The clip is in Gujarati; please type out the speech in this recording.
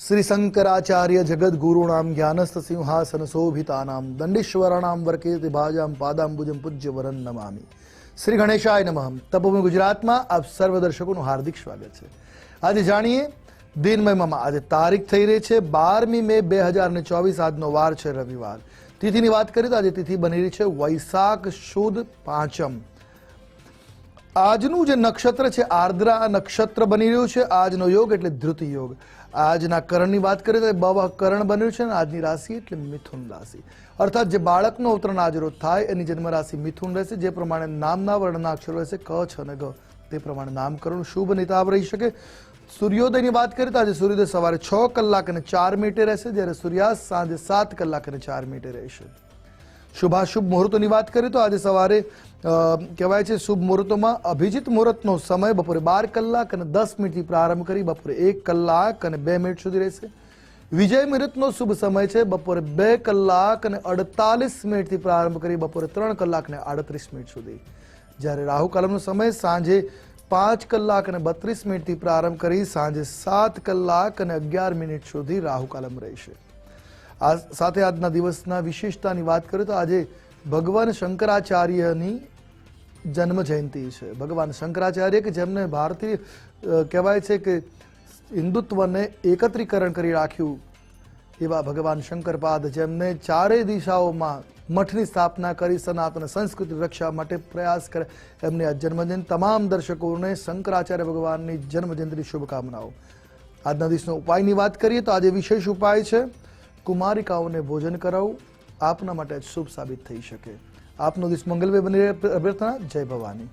શ્રી શંકરાચાર્ય જગદગુરુણામ જ્ઞાનસ્થ સિંહાસન શોભિતાનામ દંડેશ્વરાણામ વર્કેતિ ભાજામ પાદાંબુજમ પૂજ્ય વરન નમામી શ્રી ગણેશાય નમઃ તપોભૂમિ ગુજરાતમાં આપ સર્વ દર્શકોનું હાર્દિક સ્વાગત છે આજે જાણીએ દિનમયમાં આજે તારીખ થઈ રહી છે બારમી મે બે હજાર ને ચોવીસ આજનો વાર છે રવિવાર તિથિની વાત કરીએ તો આજે તિથિ બની રહી છે વૈશાખ સુદ પાંચમ આજનું જે નક્ષત્ર છે, આર્દ્રા નક્ષત્ર બની રહ્યું છે, આજનો યોગ એટલે ધૃતિ યોગ. આજના કરણની વાત કરીએ તો બવ કરણ બન્યું છે અને આજની રાશિ એટલે મિથુન રાશિ. અર્થાત જે બાળકનો અવતરણ આજ રોજ થાય, એની જન્મ રાશિ મિથુન રહેશે, જે પ્રમાણે નામના વર્ણના અક્ષરો રહેશે, ક, છ અને ગ. તે પ્રમાણે નામકરણ શુભ નિતાબ રહી શકે. સૂર્યોદયની વાત કરીએ તો આજે સૂર્યોદય સવારે છ કલાક અને ચાર મિનિટે રહેશે, જ્યારે સૂર્યાસ્ત સાંજે સાત કલાક અને ચાર મિનિટે રહેશે. શુભાશુભ મુહૂર્તોની વાત કરીએ તો આજે સવારે કહેવાય છે શુભ મુહૂર્તોમાં અભિજીત મુહૂર્તનો સમય બપોરે બાર કલાક અને દસ મિનિટથી પ્રારંભ કરી બપોરે એક કલાક અને બે મિનિટ સુધી રહેશે. વિજય મુહૂર્તનો શુભ સમય છે, બપોરે બે કલાક અને અડતાલીસ મિનિટથી પ્રારંભ કરી બપોરે ત્રણ કલાક અને આડત્રીસ મિનિટ સુધી. જ્યારે રાહુ કાલમનો સમય સાંજે પાંચ કલાક અને બત્રીસ મિનિટથી પ્રારંભ કરી સાંજે સાત કલાક અને અગિયાર મિનિટ સુધી રાહુ કાલમ રહેશે. આ સાથે આજના દિવસના વિશેષતાની વાત કરીએ તો આજે ભગવાન શંકરાચાર્યની જન્મ જયંતિ છે. ભગવાન શંકરાચાર્ય કે જેમને ભારતીય કહેવાય છે કે હિન્દુત્વને એકત્રીકરણ કરી રાખ્યું એવા ભગવાન શંકરપાદ જેમને ચારેય દિશાઓમાં મઠની સ્થાપના કરી, સનાતન સંસ્કૃતિ રક્ષા માટે પ્રયાસ કરે, એમની આ જન્મજયંતિ. તમામ દર્શકોને શંકરાચાર્ય ભગવાનની જન્મજયંતિની શુભકામનાઓ. આજના દિવસનો ઉપાયની વાત કરીએ તો આજે વિશેષ ઉપાય છે કુમારિકાઓને ભોજન કરાવવું આપના માટે શુભ સાબિત થઈ શકે. આપનો દિવસ મંગલમય બની રહે. અભ્યર્થના, જય ભવાની.